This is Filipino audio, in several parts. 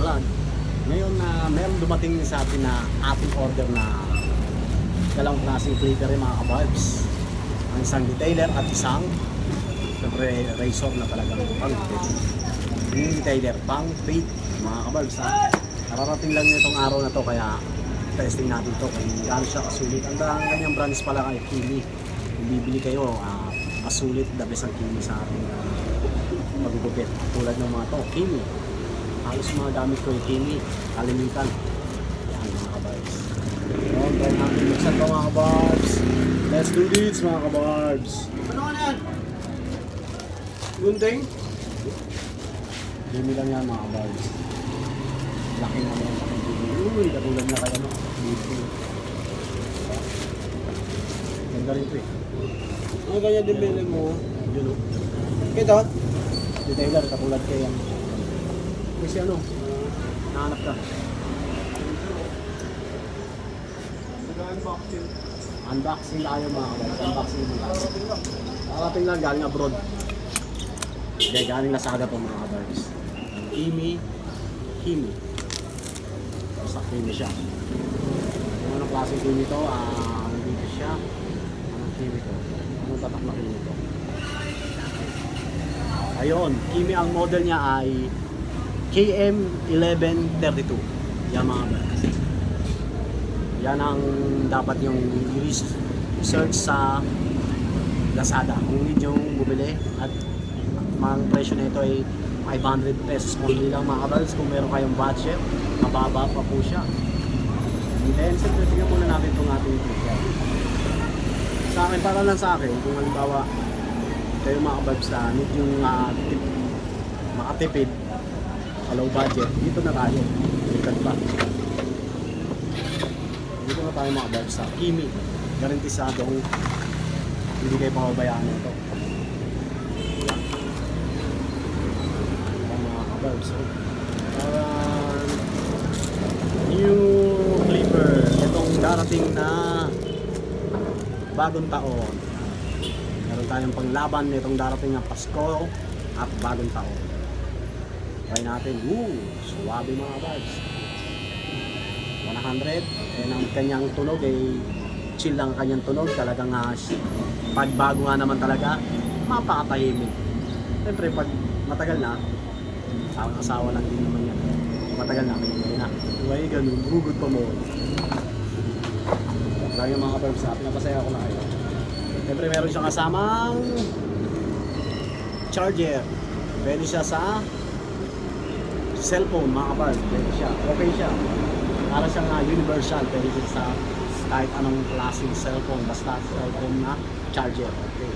vlog. Ngayon na meron dumating sa atin na ating order na dalawang klaseng clicker mga kabarbs. Ang isang detailer at isang siyempre razor na talagang pang Yung detailer pang fade mga kabarbs ha. Kararating lang nitong araw na to kaya testing natin to kung gaano siya kasulit. Ang ang kanyang brands pala kay Kimi. Kung bibili kayo, ah, kasulit the ang Kimi sa ating uh, pagugupit. Tulad ng mga to, Kimi. Halos mga gamit ko yung Kimi, kalimitan. Yan mga kabarbs. So, try natin buksan to mga kabarbs. Let's do this mga kabarbs. Ano ka na yan? Gunting? Dumi lang yan mga kabarbs. Laki na yan. Uy, katulad na kayo no. Dito. Ganda rin ito eh. Ano ganyan din bilhin mo? Yun o. Ito? Detailer, katulad kayo yan. Kasi ano, nahanap ka. Nag-unboxing. Unboxing tayo mga kabarbs. Unboxing tayo. Parating lang galing abroad. Hindi, galing Lazada po mga kabarbs. Ang Kimi, Kimi. Basta Kimi siya. Kung anong klase Kimi to, ah, ano dito siya? Anong Kimi to? Anong tatak na Kimi to? Ayun, Kimi ang model niya ay KM1132. Yan mga kabarbs. Yan ang dapat yung i-search sa Lazada. Kung hindi nyo bumili at ang presyo nito ay 500 pesos only lang mga kabals. Kung meron kayong budget, mababa pa po siya. And then, siyempre, tingnan muna natin itong ating picture. Sa akin, para lang sa akin, kung halimbawa, kayo mga kabals na need yung uh, tip, makatipid, low budget, dito na tayo. Likad pa. Dito na tayo mga kabals sa Kimi. Garantisadong hindi kayo pababayaan nito. Ang mga kabarbs. So, parang new clipper. Itong darating na bagong taon. Meron tayong panglaban nitong darating na Pasko at bagong taon. Try natin. Woo! Suwabe mga kabarbs. 100. And ang kanyang tunog ay chill lang ang kanyang tunog. Talagang uh, pag bago nga naman talaga, mapakatahimik. Siyempre, pag matagal na, ang asawa lang din naman yan. Matagal na, may na. Huwag ganun, hugot pa mo. Lagi mga kabarbs na, pinapasaya ko na kayo. Siyempre, meron siyang kasamang charger. Pwede siya sa cellphone, mga kabarbs. Pwede siya. Okay siya. Para siyang uh, universal. Pwede siya sa kahit anong klaseng cellphone. Basta cellphone na charger. Okay.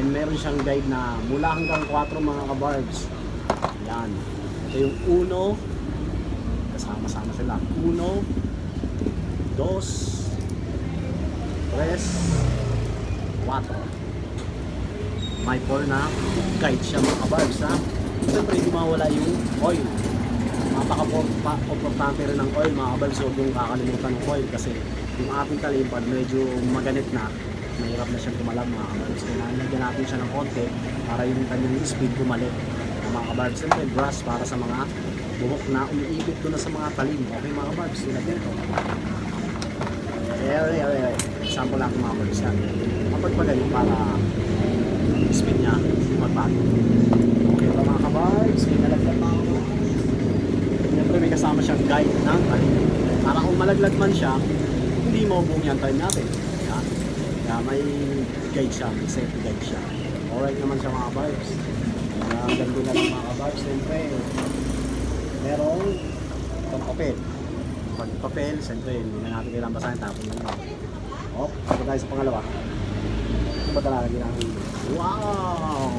And meron siyang guide na mula hanggang 4 mga kabarbs. Yan. Ito yung uno. Kasama-sama sila. Uno. Dos. Tres. Cuatro. May four na guide siya mga kabarbs ha. Siyempre mawala yung oil. Napaka-importante rin ng oil mga kabarbs. Huwag yung kakalimutan ng oil kasi yung ating kalipad medyo maganit na mahirap na siyang tumalab mga kabarbs. Kaya nalagyan natin siya ng konti para yung kanyang speed bumalik mga kabarbs. Siyempre, brush para sa mga buhok na umiikot doon na sa mga talim. Okay mga kabarbs, nito. Eh, eh, eh, eh. Sample lang mga kabarbs yan. Kapag pa ganun para speed niya magbago. Okay pa mga kabarbs, may nalaglag pa ako. Siyempre, may kasama siyang guide ng talim. Para kung malaglag man siya, hindi mo buong yan time natin. Yan. Kaya may guide siya, may safety guide siya. Alright naman siya mga kabarbs. Ang ganda na lang mga kabarbs, siyempre, merong itong papel. Pag papel, siyempre, hindi na natin kailangan basahin, tapon lang yun. Oh, tapos tayo sa pangalawa. Ito ba talaga ginagawa? Wow!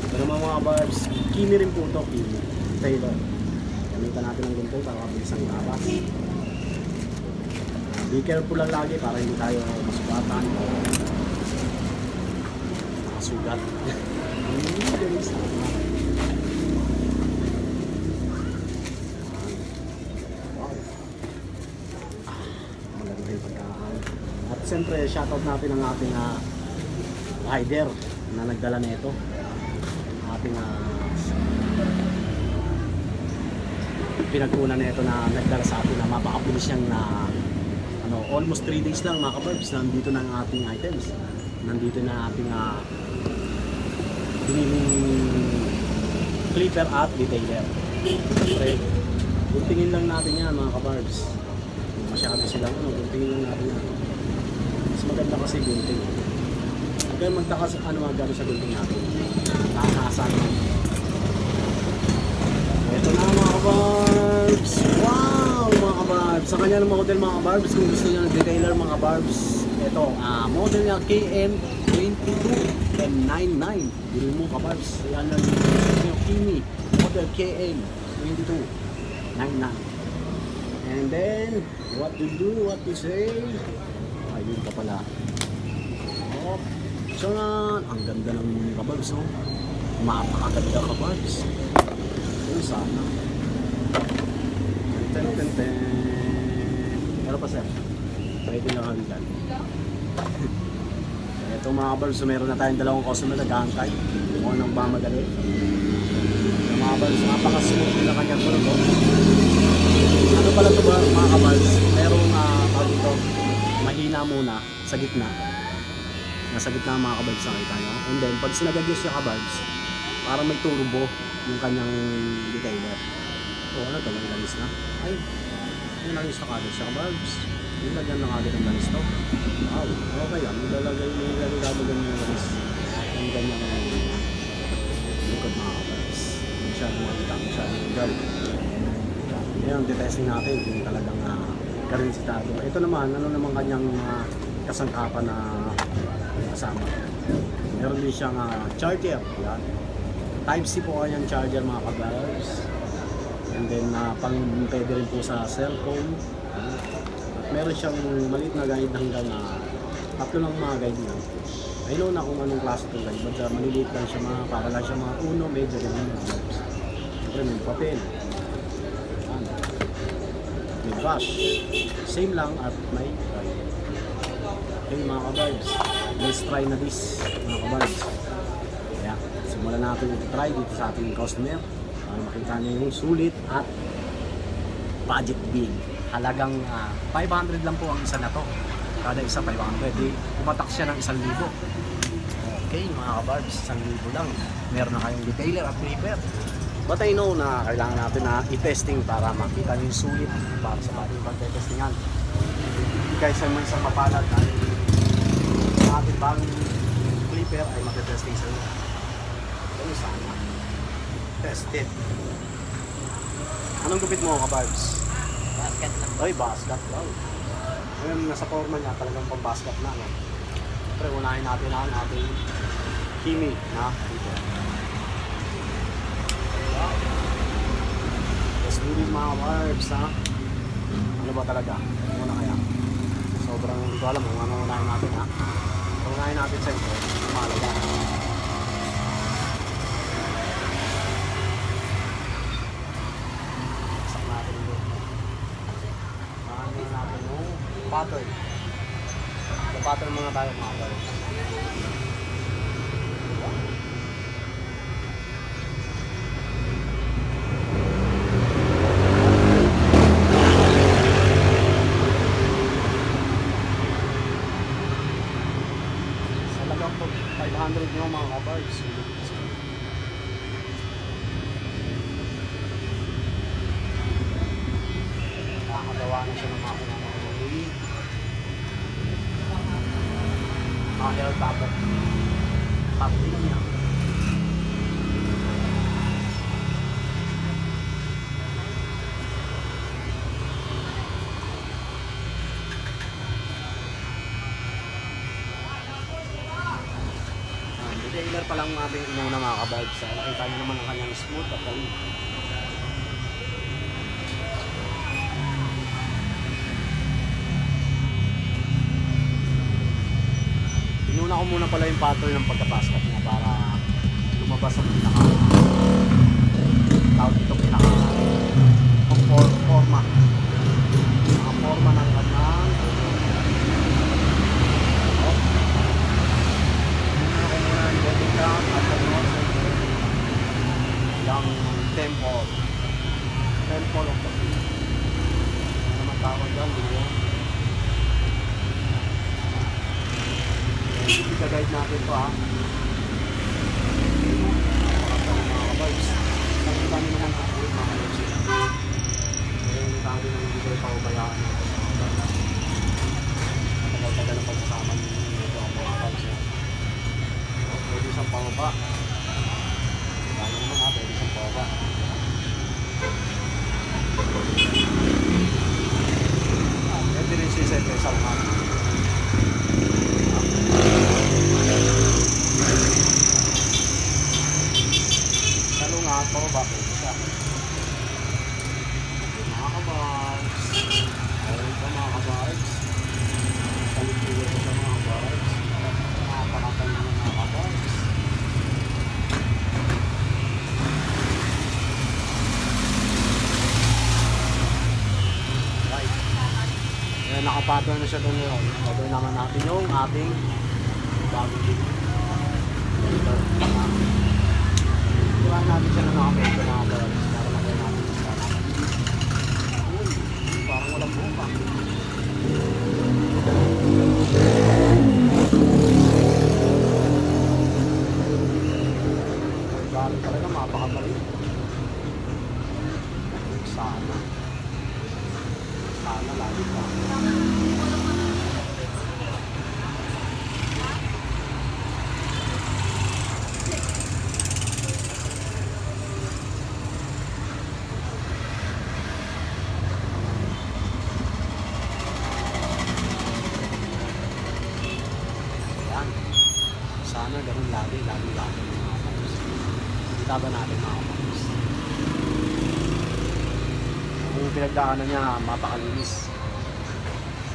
Ito naman mga kabarbs, kimi rin po ito, kimi. Taylor. Gamitan natin ng gunting para mabilis ang labas. Be careful lang lagi para hindi tayo masugatan o makasugat. At siyempre, shoutout natin ang ating ah, rider na nagdala nito. Ating ah, pinagkunan na ito na nagdala sa atin na mapakabilis siyang na ano, almost 3 days lang mga kabarbs, nandito na ang ating items. Nandito na ang ating uh, clipper at detailer. Siyempre, guntingin lang natin yan mga kabarbs. Masyado silang ano, guntingin lang natin yan. Mas maganda kasi gunting. Huwag kayong magtaka sa ano magano sa gunting natin. Nakakasan. Ito na mga kabarbs! Mga! Sa kanya ng model mga kabarbs, kung gusto niyo ng detailer mga kabarbs, ito, ah model niya KM22 M99. Bili mo kabarbs. Yan lang yung Kimi. Model KM22 99. And then, what to do, what to say? Ayun pa pala. Oh, so nga, ang ganda ng kabarbs, no? Mapakaganda kabarbs. Yun sana. Ten, ten, ten. Pero pa sir, pwede na kami dyan. Ito mga kabarbs, so meron na tayong dalawang customer na nag-aantay. Kung anong ba madali. Yung mga kabarbs, napaka-smooth kanyang. Oh. Ano pala ito ba mga kabarbs? Merong uh, tawag mahina muna sa gitna. Nasa gitna mga kabarbs nakita nyo. And then, pag sinagadyos siya kabarbs, parang may turbo yung kanyang detailer. O ano to, may langis na? Ay, may langis na kagad siya kabarbs. Yung lagyan na kagad ng langis to. Wow, okay yan. May lalagay, may lalagay kagad ng langis. Yung ganyang likod mga kabarbs. Masyadong makita, masyadong gal. Yan, detesting natin kung talagang uh, karinsitado. Ito naman, ano naman kanyang uh, kasangkapan na kasama. Meron din siyang uh, charger. Yan. Type-C po kanyang charger mga kabars. And then uh, pang pwede rin po sa cellphone. At meron siyang maliit na guide hanggang uh, tatlo lang mga guide niya. I know na kung anong klase itong guide, but uh, maliliit lang siya mga, para lang siya mga uno, medyo kabars. Siyempre may papel. Yan. May brush. Same lang at may guide. Okay mga kabarbs, let's try na this mga kabarbs. Kaya simulan natin ito try dito sa ating customer para makita niya yung sulit at budget bill. Halagang ah, 500 lang po ang isa na to. Kada isa 500. Di, umatak siya ng 1,000. Okay mga kabarbs, 1,000 lang. Meron na kayong detailer at paper. But I know na kailangan natin na i-testing para makita niyo yung sulit para sa ating guys ay may isang mapalad dahil ang ating bagong clipper ay magte-testing sa inyo. Ano sana? Test it. Anong gupit mo, kabarbs? Basket lang. Ay, basket daw. Ngayon, nasa forma niya, talagang pang-basket na. No? Siyempre, unahin natin ang ating Kimi na dito. Do this mga kabarbs, ha? Ano ba talaga? Ano na kaya? Sobrang hindi ko alam kung ano unahin natin, ha? Kung unahin natin sa ito, mahalaga. Isak natin ito. Ano natin Sa pattern muna tayo mga kabarbs. Talagang po 500 yung mga kabarbs. Nakakagawa na siya ng mga kumamahuli. Mga hair tapos. Top din niya. Ah, lang natin inuna mga. Ah, Nakita niyo naman ang kanyang smooth at clean. Inuna ko muna pala yung pattern ng pagkapaskat niya para lumabas ang pinaka tawag dito pinaka for, forma mga forma ng yung temple temple of the sea ano naman tawag yan hindi ko guide natin to ha mga vibes nakita nyo naman ang buhay mga yung tayo na hindi ko ipakubayaan matagal-tagal ang pagsasama nyo ito ang mga vibes pwede isang pangaba Ha, pwede isang pababa. Ah, Pwede rin siya sa isang mga Lalo nga, pababa ko siya. Mga kabards. Ayun pa mga kabards. Talipilo ko sa mga kabards. Napakakal ng mga kabards. Right. Ayan, na doon ngayon. Gagawin naman natin yung ating bagong video. Ito, Iwan natin siya ng mga medyo mga barals para magawin natin yung sana. Uy, parang walang buong pa. Galing talaga, mapakabalik. Sana. Sana lagi pa. Yan. Sana ganun lagi, lagi, lagi mga kapatid. Kita ba natin mga kapatid? Pinagdaanan niya, mapakalinis.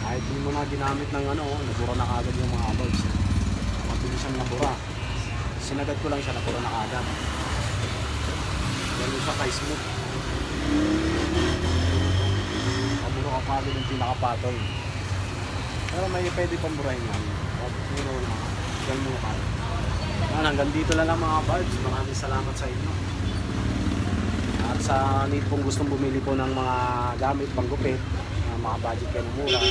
Kahit hindi mo na ginamit ng ano, nabura na kagad yung mga birds. Mabilis siyang nabura. Sinagad ko lang siya, nabura na kagad. Ganun siya ka-smooth. Kaburo ka kagad yung pinakapatol. Pero may pwede pang burahin yan. Know na, ganun mo. Yan, hanggang dito na lang mga birds. Maraming salamat sa inyo. Sa need pong gustong bumili po ng mga gamit panggupit, uh, mga budget kayo ng mura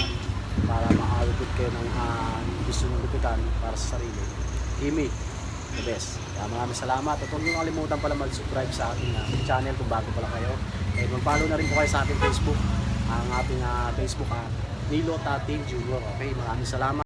para makalupit kayo ng ah, gusto nyo lupitan para sa sarili. Imi, the best. Kaya maraming salamat at huwag nyo kalimutan pala mag-subscribe sa ating ah, channel kung bago pa lang kayo. Eh, mag-follow na rin po kayo sa ating Facebook, ang ating ah, Facebook at Nilo Tating Junior. Okay, maraming salamat.